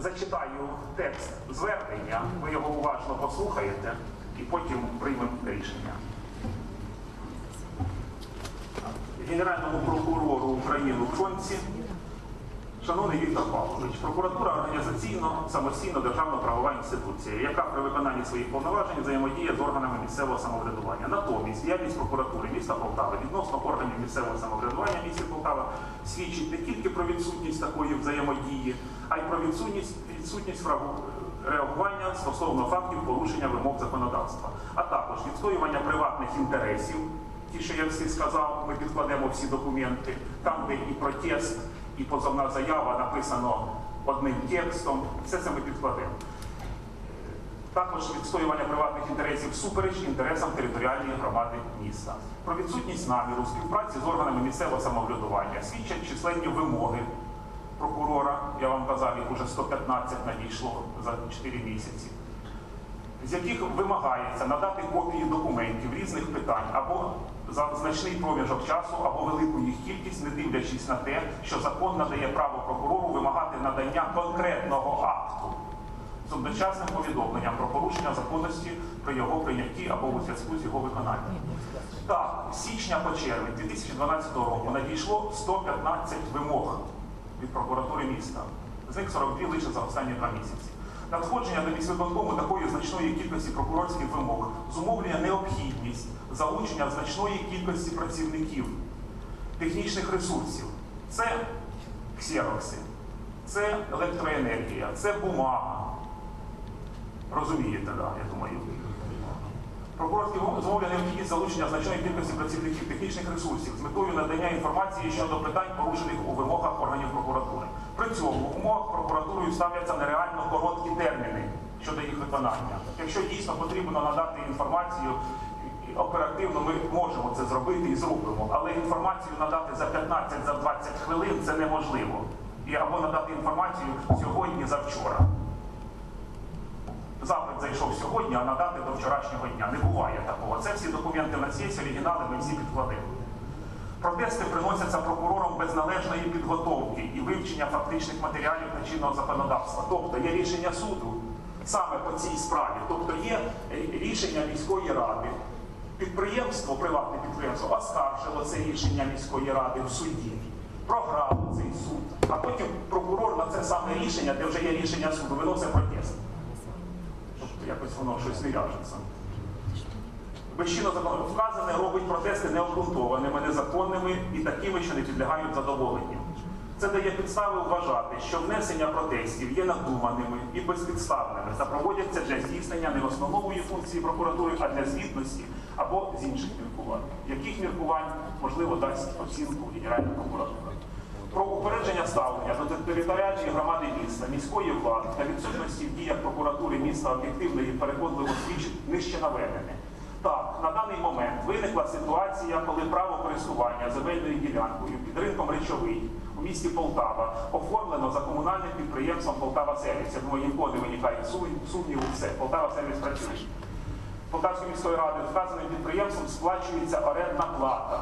зачитаю текст звернення, ви його уважно послухаєте і потім приймемо рішення. Генеральному прокурору України в Чонці, шановний Віктор Павлович, прокуратура організаційно самостійно державна правова інституція, яка при виконанні своїх повноважень взаємодіє з органами місцевого самоврядування. Натомість діяльність прокуратури міста Полтави відносно органів місцевого самоврядування міста Полтава свідчить не тільки про відсутність такої взаємодії, а й про відсутність, відсутність реагування стосовно фактів порушення вимог законодавства, а також відстоювання приватних інтересів. Ті, що я всі сказав, ми підкладемо всі документи, там, де і протест, і позовна заява написано одним текстом, все це ми підкладемо. Також відстоювання приватних інтересів всупереч інтересам територіальної громади міста. Про відсутність наміру співпраці з органами місцевого самоврядування свідчать численні вимоги прокурора. Я вам казав, їх уже 115 надійшло за 4 місяці з яких вимагається надати копії документів різних питань або за значний проміжок часу, або велику їх кількість, не дивлячись на те, що закон надає право прокурору вимагати надання конкретного акту з одночасним повідомленням про порушення законності при його прийнятті або у зв'язку з його виконанням. Так, з січня по червень 2012 року надійшло 115 вимог від прокуратури міста. З них 42 лише за останні два місяці. Надходження до міськвиконкому такої значної кількості прокурорських вимог зумовлює необхідність залучення значної кількості працівників, технічних ресурсів. Це ксерокси, це електроенергія, це бумага. Розумієте, да, я думаю. Прокурорські змовлення необхідність залучення значної кількості працівників технічних ресурсів з метою надання інформації щодо питань, порушених у вимогах органів прокуратури. При цьому в умовах прокуратурою ставляться нереально короткі терміни щодо їх виконання. Якщо дійсно потрібно надати інформацію оперативно, ми можемо це зробити і зробимо, але інформацію надати за 15 за 20 хвилин це неможливо. І або надати інформацію сьогодні за вчора. Запит зайшов сьогодні, а надати до вчорашнього дня. Не буває такого. Це всі документи на є, оригінали ми всі підкладемо. Протести приносяться прокурором без належної підготовки і вивчення фактичних матеріалів та чинного законодавства. Тобто є рішення суду саме по цій справі. Тобто є рішення міської ради. Підприємство, приватне підприємство, оскаржило це рішення міської ради в суді, програло цей суд, а потім прокурор на це саме рішення, де вже є рішення суду, виносить протест. Тобто якось воно щось не в'яжеться. Безчинно вказане робить протести необґрунтованими, незаконними і такими, що не підлягають задоволенню. Це дає підстави вважати, що внесення протестів є надуманими і безпідставними та проводяться для здійснення не основнової функції прокуратури, а для звітності або з інших міркувань. Яких міркувань можливо дасть оцінку Генеральна прокуратура? Про упередження ставлення до територіальної громади міста, міської влади та відсутності в діях прокуратури міста об'єктивної і переконливо свідчить нижче наведене. Так, на даний момент виникла ситуація, коли право користування земельною ділянкою під ринком речовий у місті Полтава оформлено за комунальним підприємством Полтава Сервіс. Я думаю, ніколи не виникає сум- сумніву, все. Полтава Сервіс працює. Полтавської міської ради вказаним підприємством сплачується орендна плата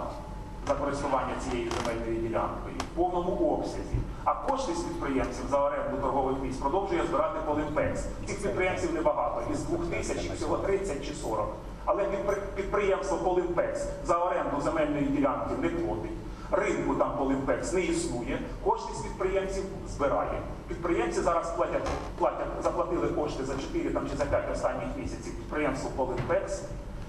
за користування цією земельною ділянкою в повному обсязі. А кошти з підприємців за оренду торгових місць продовжує збирати Полімпекс. Цих підприємців небагато, із двох тисяч їх всього 30 чи 40. Але підприємство Полімпекс за оренду земельної ділянки не платить. Ринку там Полімпекс не існує, кошти з підприємців збирає. Підприємці зараз платять, платять, заплатили кошти за 4 там, чи за 5 останніх місяців підприємство Полімпекс.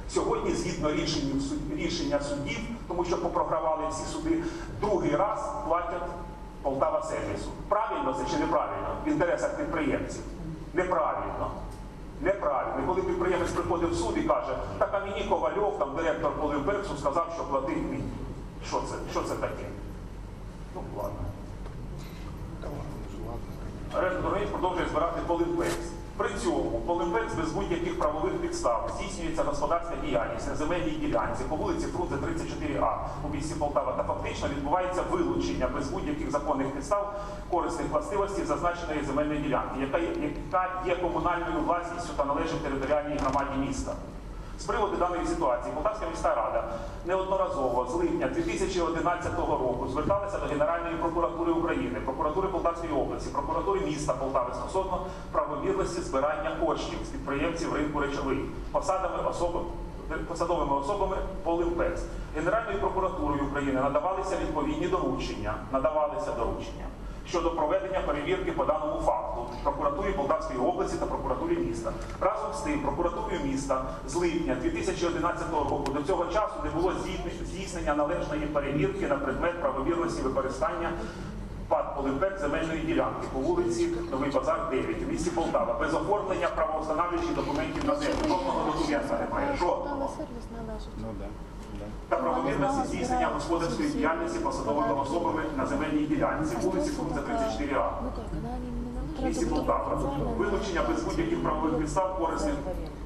Сьогодні, згідно рішенню суд- рішення судів, тому що попрогравали всі суди, другий раз платять Полтава сервісу. Правильно це чи неправильно? В інтересах підприємців. Неправильно. Неправильно. Коли підприємець приходить в суд і каже, так а мені Ковальов, там директор Полімпексу, сказав, що платить мені. Що це? Що це таке? Ну, ладно. Арешт дорогих продовжує збирати Полімпекс. При цьому Полімпекс без будь-яких правових підстав здійснюється господарська діяльність на земельній ділянці по вулиці Фрунзе 34А у місті Полтава та фактично відбувається вилучення без будь-яких законних підстав корисних властивостей зазначеної земельної ділянки, яка є комунальною власністю та належить територіальній громаді міста. З приводу даної ситуації Полтавська міська рада неодноразово з липня 2011 року зверталася до Генеральної прокуратури України, прокуратури Полтавської області, прокуратури міста Полтави стосовно правомірності збирання коштів з підприємців ринку речових посадами особи. Посадовими особами Полімпекс. Генеральною прокуратурою України надавалися відповідні доручення, надавалися доручення щодо проведення перевірки по даному факту прокуратурі Полтавської області та прокуратурі міста. Разом з тим, прокуратурою міста з липня 2011 року до цього часу не було здійснення- належної перевірки на предмет правовірності використання ПАД Полимпек земельної ділянки по вулиці Новий Базар 9 у місті Полтава без оформлення правоустанавлюючих документів на землю. Жодного документа немає. Жодного та правомірності здійснення господарської діяльності посадовими особами на земельній ділянці, вулиці Фрунзе 34А. Ну так, вона не в місті Полтава. Вилучення без будь-яких правових підстав корисних,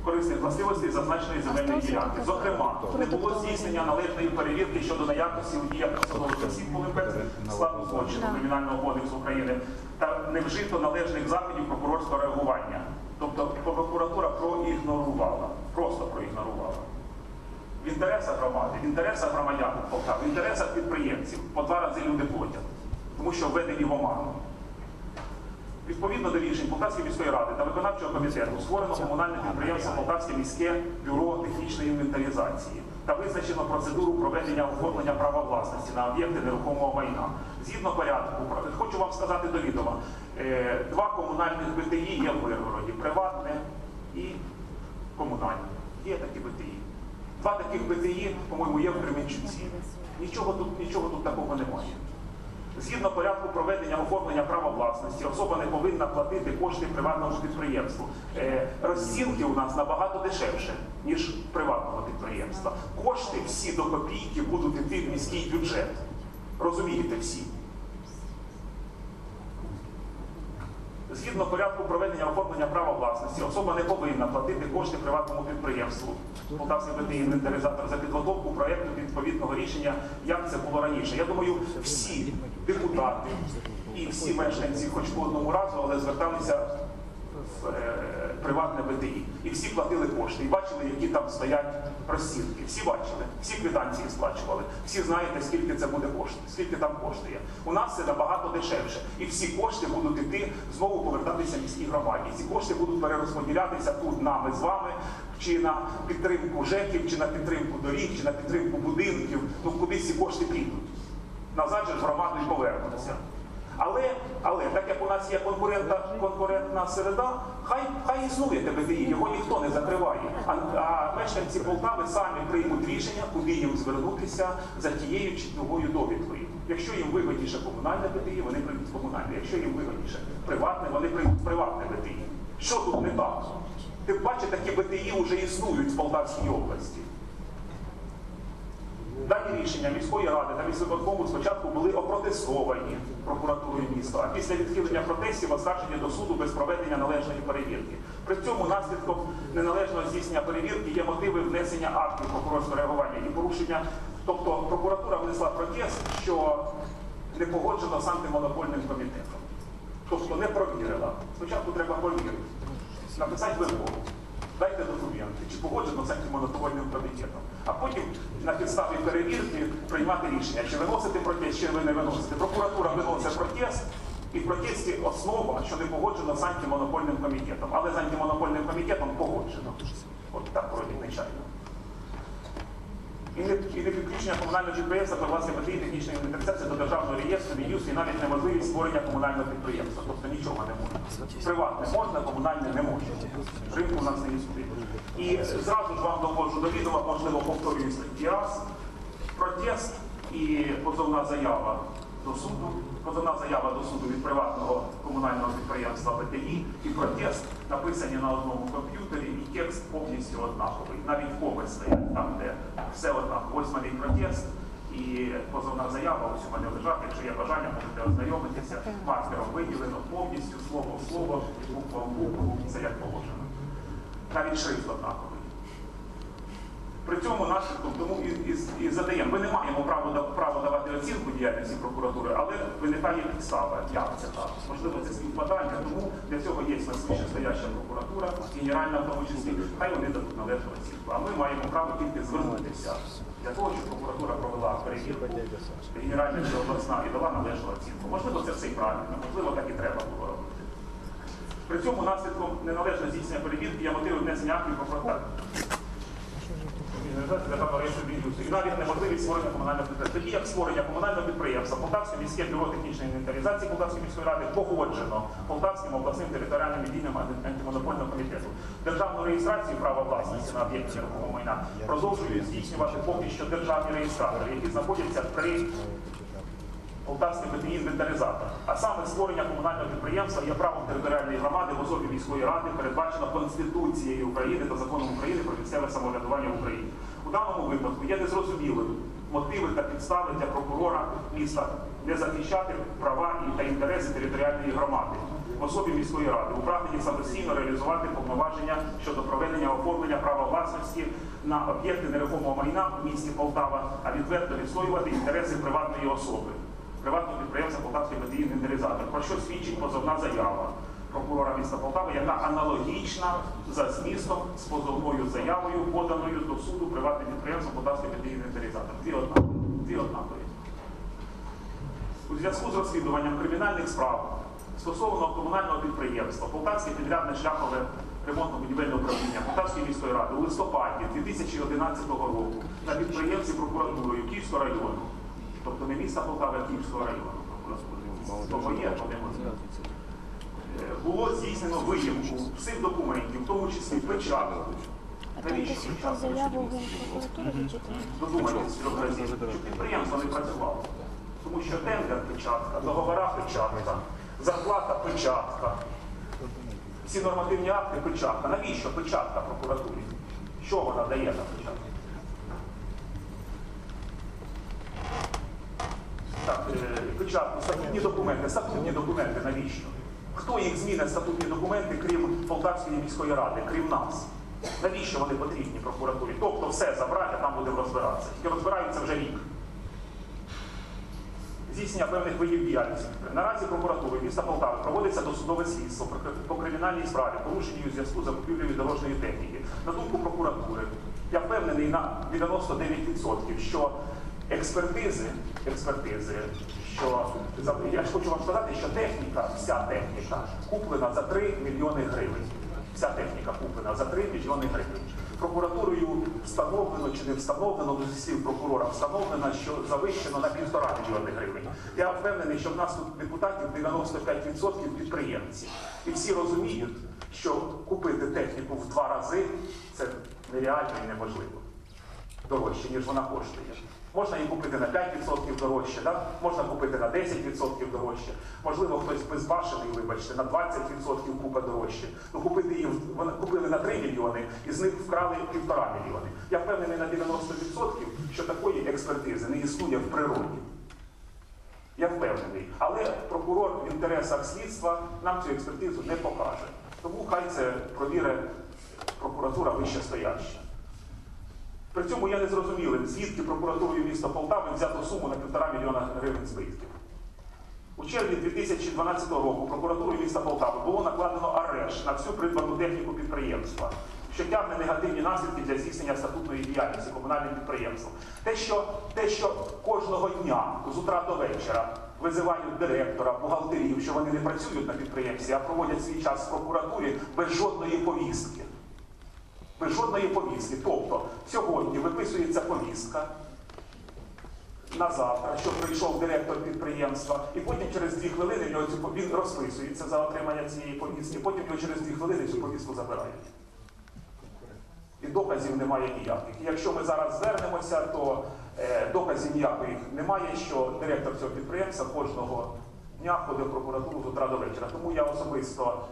корисних властивостей зазначеної земельної ділянки. Зокрема, не було здійснення належної перевірки щодо наявності у діях посадових осіб Полимпець складу злочину Кримінального кодексу України та не вжито належних заходів прокурорського реагування. Тобто прокуратура проігнорувала, просто проігнорувала. В інтересах громади, в інтересах громадян Полтави, в інтересах підприємців по два рази люди платять, тому що введені в оману. Відповідно до рішень Полтавської міської ради та виконавчого комітету створено комунальне підприємство Полтавське міське бюро технічної інвентаризації та визначено процедуру проведення оформлення права власності на об'єкти нерухомого майна. Згідно порядку, хочу вам сказати до відома, е, два комунальних БТІ є в Виргороді приватне і комунальне. Таких БТІ, по-моєму, є в Кременчуці. Нічого тут, нічого тут такого немає. Згідно порядку проведення оформлення права власності, особа не повинна платити кошти приватному підприємству. Е, розцінки у нас набагато дешевше, ніж приватного підприємства. Кошти всі до копійки будуть йти в міський бюджет. Розумієте всі? Згідно порядку проведення оформлення права власності, особа не повинна платити кошти приватному підприємству. Полтавський БТ інвентаризатор за підготовку проєкту відповідного рішення, як це було раніше. Я думаю, всі депутати і всі мешканці, хоч по одному разу, але зверталися приватне БТІ. І всі платили кошти, і бачили, які там стоять розсілки. Всі бачили, всі квитанції сплачували. Всі знаєте, скільки це буде коштувати, скільки там коштує. У нас це набагато дешевше. І всі кошти будуть йти знову повертатися міській громаді. Ці кошти будуть перерозподілятися тут нами з вами. Чи на підтримку ЖЕКів, чи на підтримку доріг, чи на підтримку будинків, ну куди ці кошти підуть. Назад же в і повернуться. Але, але так як у нас є конкурентна, конкурентна середа, хай, хай існує ТБТІ, його ніхто не закриває. А, а мешканці Полтави самі приймуть рішення, куди їм звернутися за тією чи другою довідкою. Якщо їм вигодніше комунальне БТІ, вони прийдуть комунальне. Якщо їм вигодніше приватне, вони прийдуть приватне БТІ. Що тут не так? Ти бачиш, такі БТІ вже існують в Полтавській області. Дані рішення міської ради та міськвиконкому спочатку були опротестовані прокуратурою міста, а після відхилення протестів оскаржені до суду без проведення належної перевірки. При цьому наслідком неналежного здійснення перевірки є мотиви внесення актів прокурорського реагування і порушення. Тобто прокуратура внесла протест, що не погоджено з антимонопольним комітетом. Тобто не провірила. Спочатку треба провірити, написати вимогу. Дайте документи, чи погоджено з антимонопольним комітетом. А потім на підставі перевірки приймати рішення, чи виносити протест, чи ви не виносите. Прокуратура виносить протест, і в протесті основа, що не погоджено з антимонопольним комітетом. Але з антимонопольним комітетом погоджено. От так вроді нечайно. І не, і не підключення комунального підприємства до власної мети технічної інтерцепції до державного реєстру, Мін'юз і навіть неможливість створення комунального підприємства. Тобто нічого не можна. Приватне можна, комунальне не можна. Ринку у нас не існує. І зразу ж вам доводжу до відома, можливо, повторююсь третій раз. Протест і позовна заява до суду, позовна заява до суду від приватного комунального підприємства БТІ і протест написані на одному комп'ютері, і текст повністю однаковий. Навіть коми стоять там, де все однаково. Ось мене протест. І позовна заява, ось у мене лежать, якщо є бажання, можете ознайомитися. Маркером виділено повністю слово в слово, буква в букву, це як положено. Навіть шрифт однаковий. При цьому наслідком тому і, і, і задаємо. Ми не маємо права, права давати оцінку діяльності прокуратури, але виникає підстава. Як це так? Можливо, це співпадання, тому для цього є стояща прокуратура, генеральна в тому числі, хай вони дадуть належну оцінку. А ми маємо право тільки звернутися для того, щоб прокуратура провела перевірку, генеральна чи обласна і дала належну оцінку. Можливо, це все і правильно, можливо, так і треба було робити. При цьому наслідком неналежного здійснення перевірки є мотиви внесення актів про протокол. І навіть неможливість створення комунального підприємства. Тоді як створення комунального підприємства Полтавське міське бюро технічної інвентаризації Полтавської міської ради погоджено Полтавським обласним територіальним відділом антимонопольного комітету. Державну реєстрацію права власності на об'єкті нерухомого майна продовжують здійснювати поки що державні реєстратори, які знаходяться при Полтавський БТІ інвентаризатор. А саме створення комунального підприємства є правом територіальної громади в особі міської ради, передбачено Конституцією України та законом України про місцеве самоврядування в Україні. У даному випадку є незрозумілим мотиви та підстави для прокурора міста не захищати права та інтереси територіальної громади в особі міської ради у самостійно реалізувати повноваження щодо проведення оформлення права власності на об'єкти нерухомого майна в місті Полтава, а відверто відстоювати інтереси приватної особи. Приватного підприємства Полтавський медійний інвентаризатор, про що свідчить позовна заява прокурора міста Полтави, яка аналогічна за змістом з позовною заявою, поданою до суду приватним підприємством Полтавський інвентаризатор. Дві однакові. Дві однакові. У зв'язку з розслідуванням кримінальних справ стосовно комунального підприємства Полтавське підрядне шляхове ремонтно-будівельне управління Полтавської міської ради у листопаді 2011 року на підприємстві прокуратурою Київського району, тобто не міста Полтави, а Київського району того є, то не може. Е, Було здійснено виїмку всіх документів, в тому числі печатку. Навіщо печатку? заяву? Додумайтесь трьох разів, щоб підприємство не працювало. Тому що тендер печатка, договора печатка, зарплата печатка, всі нормативні акти печатка. Навіщо печатка прокуратурі? Що вона дає на печатку? Так, е, печатку, статутні документи. Статутні документи навіщо? Хто їх змінить статутні документи, крім Полтавської міської ради, крім нас? Навіщо вони потрібні прокуратурі? Тобто все забрати, там будемо розбиратися. І розбираються вже рік. Здійснення певних видів діяльності. Наразі прокуратурою міста Полтави проводиться досудове слідство по кримінальній справі, порушеній у зв'язку з закупівлею дорожньої техніки. На думку прокуратури, я впевнений на 99%, що експертизи, експертизи, що я ж хочу вам сказати, що техніка, вся техніка куплена за 3 мільйони гривень. Вся техніка куплена за 3 мільйони гривень. Прокуратурою встановлено чи не встановлено, до слів прокурора встановлено, що завищено на півтора мільйони гривень. Я впевнений, що в нас тут депутатів 95% підприємці. І всі розуміють, що купити техніку в два рази це нереально і неможливо. Дорожче, ніж вона коштує. Можна її купити на 5% дорожче, да? можна купити на 10% дорожче. Можливо, хтось безбашений, вибачте, на 20% купа дорожче. Ну купити її купили на 3 мільйони і з них вкрали півтора мільйони. Я впевнений на 90%, що такої експертизи не існує в природі. Я впевнений. Але прокурор в інтересах слідства нам цю експертизу не покаже. Тому хай це провіре прокуратура вище стояща. При цьому я не зрозумілим, звідки прокуратурою міста Полтави взято суму на півтора мільйона гривень збитків. У червні 2012 року прокуратурою міста Полтави було накладено арешт на всю придбану техніку підприємства, що тягне негативні наслідки для здійснення статутної діяльності комунальним підприємством. Те, що, те, що кожного дня з утра до вечора визивають директора, бухгалтерів, що вони не працюють на підприємстві, а проводять свій час в прокуратурі без жодної повістки без жодної повістки. Тобто сьогодні виписується повістка на завтра, що прийшов директор підприємства, і потім через дві хвилини він розписується за отримання цієї повістки, потім через дві хвилини цю повістку забирають. І доказів немає ніяких. Якщо ми зараз звернемося, то е, доказів ніяких немає, що директор цього підприємства кожного дня ходить в прокуратуру з утра до вечора. Тому я особисто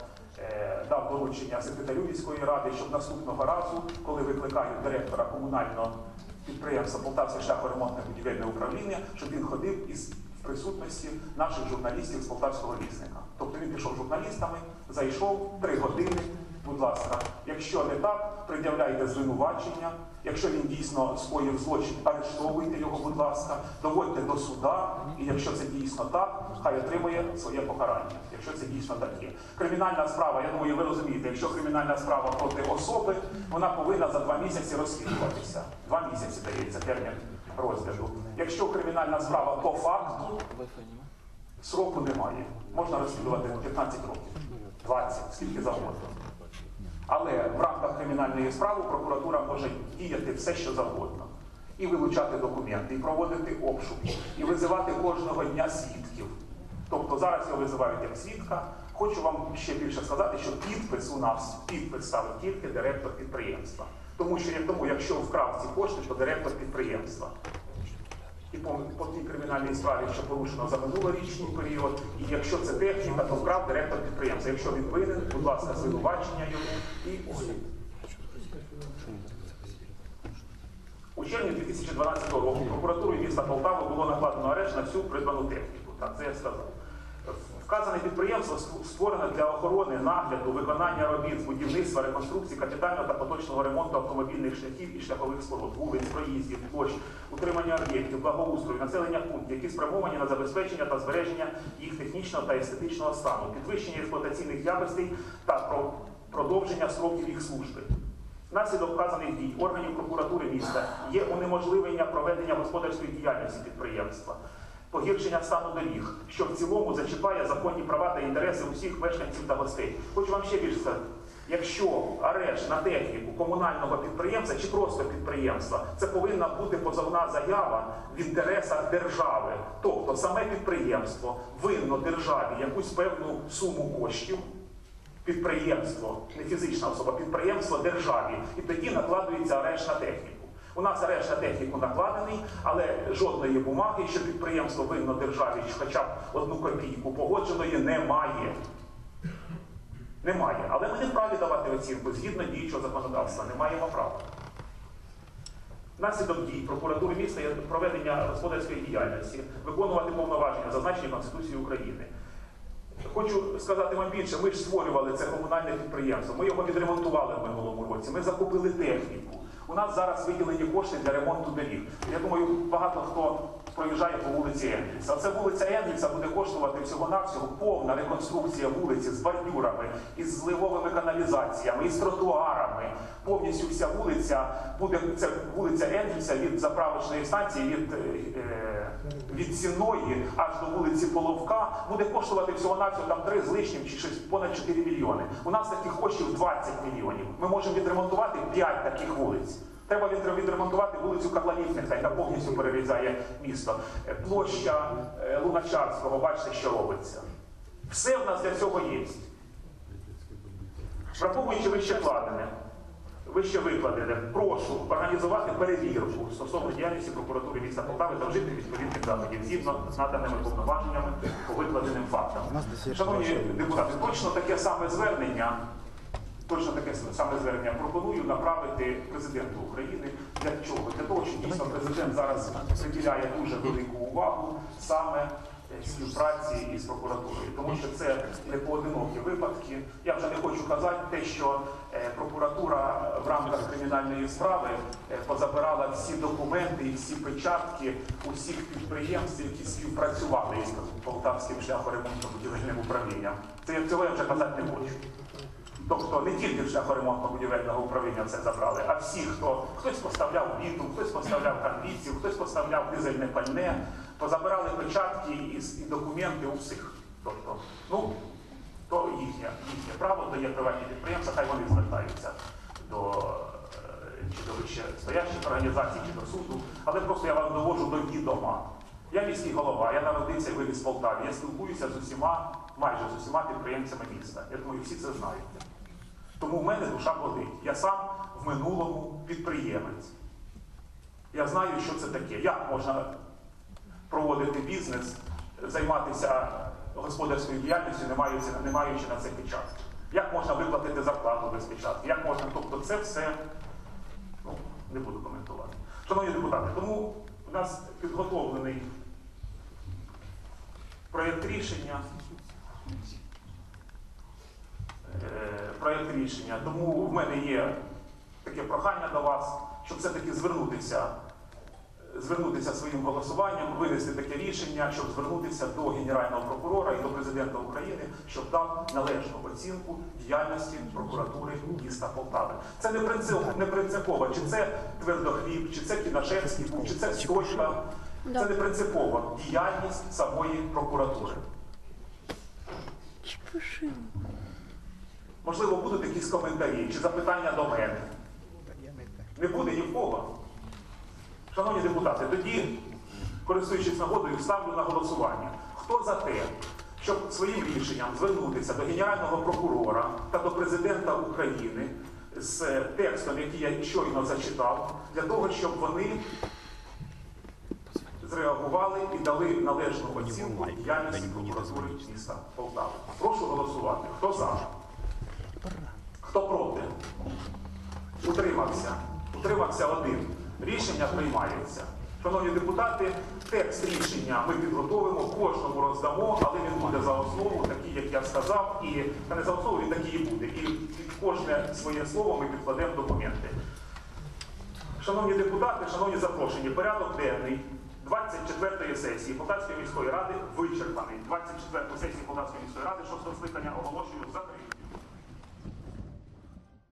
дав доручення секретарю міської ради, щоб наступного разу, коли викликають директора комунального підприємства Полтавське шляхоремонтне будівельне управління, щоб він ходив із присутності наших журналістів з полтавського лісника. Тобто він пішов журналістами, зайшов три години, Будь ласка, якщо не так, пред'являйте звинувачення. Якщо він дійсно скоїв злочин, арештовуйте його, будь ласка, доводьте до суда, і якщо це дійсно так, хай отримує своє покарання, якщо це дійсно так є. Кримінальна справа, я думаю, ви розумієте, якщо кримінальна справа проти особи, вона повинна за два місяці розслідуватися. Два місяці дається термін розгляду. Якщо кримінальна справа по факту, сроку немає. Можна розслідувати 15 років, 20, скільки завгодно. Але в рамках кримінальної справи прокуратура може діяти все, що завгодно. І вилучати документи, і проводити обшуки, і визивати кожного дня свідків. Тобто зараз його визивають як свідка. Хочу вам ще більше сказати, що підпис у нас підпис ставить тільки директор підприємства. Тому що якщо вкрав ці кошти, то директор підприємства. По, тій кримінальній справі, що порушено за минулорічний період, і якщо це техніка, то вкрав директор підприємства. Якщо він винен, будь ласка, звинувачення йому і суд. У червні 2012 року прокуратурою міста Полтави було накладено арешт на всю придбану техніку. Так, це я сказав. Вказане підприємство ст- створено для охорони, нагляду, виконання робіт будівництва, реконструкції, капітального та поточного ремонту автомобільних шляхів і шляхових споруд, вулиць, проїздів, площ, утримання об'єктів, благоустрою, населення пунктів, які спрямовані на забезпечення та збереження їх технічного та естетичного стану, підвищення експлуатаційних якостей та продовження строків їх служби. Внаслідок вказаних дій органів прокуратури міста є унеможливлення проведення господарської діяльності підприємства, погіршення стану доріг, що в цілому зачіпає законні права та інтереси усіх мешканців та гостей. Хочу вам ще більше сказати. Якщо арешт на техніку комунального підприємства чи просто підприємства, це повинна бути позовна заява в інтересах держави. Тобто саме підприємство винно державі якусь певну суму коштів, підприємство, не фізична особа, підприємство державі, і тоді накладується арешт на техніку. У нас арешт на техніку накладений, але жодної бумаги, що підприємство винно державі, хоча б одну копійку погодженої, немає. Немає. Але ми не вправі давати оцінку згідно діючого законодавства. Не маємо права. Внаслідок дій прокуратури міста є проведення господарської діяльності, виконувати повноваження, зазначені Конституцією України. Хочу сказати вам більше, ми ж створювали це комунальне підприємство. Ми його відремонтували в минулому році. Ми закупили техніку. У нас зараз виділені кошти для ремонту доріг. Я думаю, багато хто проїжджає по вулиці Енгельса. Це вулиця Енгельса буде коштувати всього-навсього повна реконструкція вулиці з бордюрами, із зливовими каналізаціями, із тротуарами. Повністю вся вулиця буде це вулиця Енгельса від заправочної станції від, е, від Сінної аж до вулиці Половка буде коштувати всього-навсього там 3 з лишнім чи щось понад 4 мільйони. У нас таких коштів 20 мільйонів. Ми можемо відремонтувати 5 таких вулиць. Треба відремонтувати вулицю Карланівника, яка повністю перерізає місто. Е, Площа е, Луначарського, бачите, що робиться. Все в нас для цього є. Враховуючи вище вкладене, вище викладене, прошу організувати перевірку стосовно діяльності прокуратури міста Полтави та вжити відповідних заходів згідно з наданими повноваженнями по викладеним фактам. Шановні депутати, точно таке саме звернення. Точно таке саме звернення пропоную направити президенту України. Для чого? Для того, що дійсно президент зараз приділяє дуже велику увагу саме е, співпраці із прокуратурою, тому що це не поодинокі випадки. Я вже не хочу казати те, що е, прокуратура в рамках кримінальної справи е, позабирала всі документи і всі печатки усіх підприємств, які співпрацювали із полтавським шляхоремонтно будівельним управлінням. Це цього я вже казати не хочу. Тобто не тільки шляхоремонтно-будівельного управління це забрали, а всі, хто хтось поставляв бітум, хтось поставляв канвіців, хтось поставляв дизельне пальне, позабирали печатки і, і документи у всіх. Тобто, ну, то їхнє, їхнє право, то є приватні підприємства, хай вони звертаються до е, чи до вище стоящих організацій, чи до суду. Але просто я вам доводжу до відома. Я міський голова, я народився і виріс в Полтаві. Я спілкуюся з усіма, майже з усіма підприємцями міста. Я думаю, всі це знають. Тому в мене душа болить. Я сам в минулому підприємець. Я знаю, що це таке. Як можна проводити бізнес, займатися господарською діяльністю, не маючи, не маючи на це печатки? Як можна виплатити зарплату без печатки? Як можна, тобто це все ну, не буду коментувати. Шановні депутати, тому у нас підготовлений проєкт рішення. Е, проєкт рішення. Тому в мене є таке прохання до вас, щоб все-таки звернутися, звернутися своїм голосуванням, винести таке рішення, щоб звернутися до Генерального прокурора і до президента України, щоб дав належну оцінку діяльності прокуратури міста Полтави. Це не принцип, не принципово, чи це твердохліб, чи це Кінашевський чи це Стойка. Це не принципово діяльність самої прокуратури. Чепуши. Можливо, будуть якісь коментарі чи запитання до мене. Не буде ні в кого. Шановні депутати, тоді, користуючись нагодою, ставлю на голосування. Хто за те, щоб своїм рішенням звернутися до Генерального прокурора та до президента України з текстом, який я щойно зачитав, для того, щоб вони зреагували і дали належну оцінку діяльності прокуратури міста Полтави. Прошу голосувати. Хто за? Хто проти? Утримався. Утримався один. Рішення приймається. Шановні депутати, текст рішення ми підготовимо, кожному роздамо, але він буде за основу, такий, як я сказав, і та не за основу він такий і буде. І під кожне своє слово ми підкладемо документи. Шановні депутати, шановні запрошені, порядок денний 24-ї сесії Полтавської міської ради вичерпаний. 24-ї сесії Полтавської міської ради, 6 скликання оголошую закритою.